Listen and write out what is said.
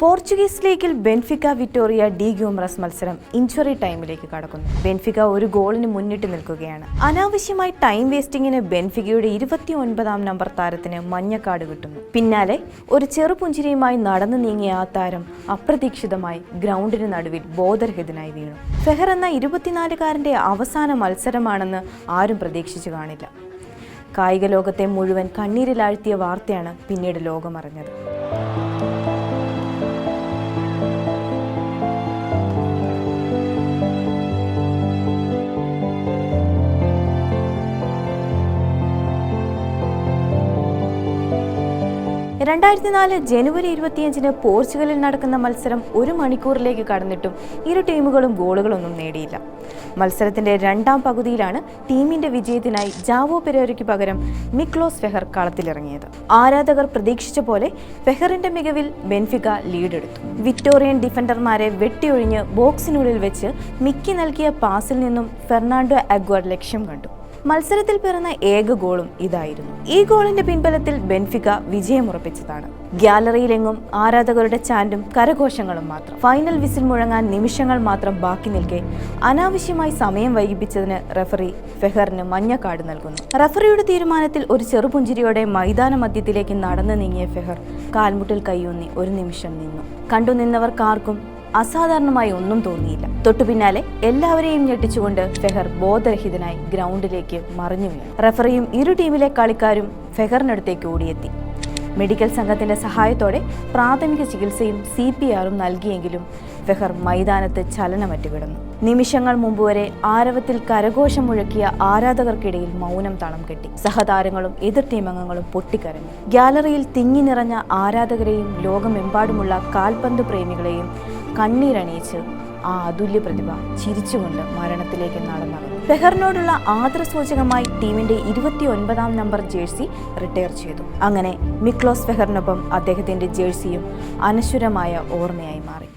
Portuguese ലീഗിൽ Benfica Victoria D ഗ്യൂമറസ് മത്സരം injury ടൈമിലേക്ക് കടക്കുന്നു. ബെൻഫിക്ക ഒരു ഗോളിന് മുന്നിട്ട് നിൽക്കുകയാണ്. അനാവശ്യമായി ടൈം വേസ്റ്റിംഗിന് ബെൻഫിക്കയുടെ ഇരുപത്തി ഒൻപതാം നമ്പർ താരത്തിന് മഞ്ഞക്കാട് കിട്ടുന്നു. പിന്നാലെ ഒരു ചെറുപുഞ്ചിരിയുമായി നടന്നു നീങ്ങിയ ആ താരം അപ്രതീക്ഷിതമായി ഗ്രൗണ്ടിന് നടുവിൽ ബോധരഹിതനായി വീണു. ഫെഹർ എന്ന ഇരുപത്തിനാലുകാരന്റെ അവസാന മത്സരമാണെന്ന് ആരും പ്രതീക്ഷിച്ചു കാണില്ല. കായിക ലോകത്തെ മുഴുവൻ കണ്ണീരിലാഴ്ത്തിയ വാർത്തയാണ് പിന്നീട് ലോകമറിഞ്ഞത്. രണ്ടായിരത്തി നാല് ജനുവരി ഇരുപത്തിയഞ്ചിന് പോർച്ചുഗലിൽ നടക്കുന്ന മത്സരം ഒരു മണിക്കൂറിലേക്ക് കടന്നിട്ടും ഇരു ടീമുകളും ഗോളുകളൊന്നും നേടിയില്ല. മത്സരത്തിന്റെ രണ്ടാം പകുതിയിലാണ് ടീമിന്റെ വിജയത്തിനായി ജാവോ പെരേരയ്ക്ക് പകരം മിക്ലോസ് ഫെഹർ കളത്തിലിറങ്ങിയത്. ആരാധകർ പ്രതീക്ഷിച്ച പോലെ ഫെഹറിന്റെ മികവിൽ ബെൻഫിക ലീഡെടുത്തു. വിക്ടോറിയൻ ഡിഫൻഡർമാരെ വെട്ടിയൊഴിഞ്ഞ് ബോക്സിനുള്ളിൽ വെച്ച് മിക്കി നൽകിയ പാസിൽ നിന്നും ഫെർണാണ്ടോ അഗ്വർ ലക്ഷ്യം കണ്ടു. മത്സരത്തിൽ പിറന്ന ഏക ഗോളും ഇതായിരുന്നു. ഈ ഗോളിന്റെ പിൻബലത്തിൽ ബെൻഫിക വിജയമുറപ്പിച്ചതാണ് ഗ്യാലറിയിലെങ്ങും ആരാധകരുടെ ചാൻഡും കരഘോഷങ്ങളും മാത്രം. ഫൈനൽ വിസിൽ മുഴങ്ങാൻ നിമിഷങ്ങൾ മാത്രം ബാക്കി നിൽക്കെ അനാവശ്യമായി സമയം വൈകിപ്പിച്ചതിന് റഫറി ഫെഹറിന് മഞ്ഞ നൽകുന്നു. റഫറിയുടെ തീരുമാനത്തിൽ ഒരു ചെറുപുഞ്ചിരിയോടെ മൈതാന മധ്യത്തിലേക്ക് നടന്നു നീങ്ങിയ ഫെഹർ കാൽമുട്ടിൽ കൈയൂന്നി ഒരു നിമിഷം നിന്നു. കണ്ടു നിന്നവർക്കാർക്കും അസാധാരണമായി ഒന്നും തോന്നിയില്ല. തൊട്ടു പിന്നാലെ എല്ലാവരെയും ഞെട്ടിച്ചുകൊണ്ട് ഫെഹർ ബോധരഹിതനായി ഗ്രൗണ്ടിലേക്ക് മറിഞ്ഞു വീണു. റഫറിയും ഇരു ടീമിലെ കളിക്കാരും ഫെഹറിനടുത്തേക്ക് ഓടിയെത്തി. മെഡിക്കൽ സംഘത്തിന്റെ സഹായത്തോടെ പ്രാഥമിക ചികിത്സയും സി പി ആറും നൽകിയെങ്കിലും ഫെഹർ മൈതാനത്ത് ചലനമറ്റു കിടന്നു. നിമിഷങ്ങൾ മുമ്പ് വരെ ആരവത്തിൽ കരഘോഷം മുഴക്കിയ ആരാധകർക്കിടയിൽ മൗനം തളം കെട്ടി. സഹതാരങ്ങളും എതിർ ടീമംഗങ്ങളും പൊട്ടിക്കരഞ്ഞു. ഗ്യാലറിയിൽ തിങ്ങി നിറഞ്ഞ ആരാധകരെയും ലോകമെമ്പാടുമുള്ള കാൽപന്ത് പ്രേമികളെയും കണ്ണീരണിയിച്ച് ആ അതുല്യ പ്രതിഭ ചിരിച്ചുകൊണ്ട് മരണത്തിലേക്ക് നടന്നടന്നു ഫെഹറിനോടുള്ള ആദരസൂചകമായി ടീമിന്റെ ഇരുപത്തി ഒൻപതാം നമ്പർ ജേഴ്സി റിട്ടയർ ചെയ്തു. അങ്ങനെ മിക്ലോസ് ഫെഹറിനൊപ്പം അദ്ദേഹത്തിന്റെ ജേഴ്സിയും അനശ്വരമായ ഓർമ്മയായി മാറി.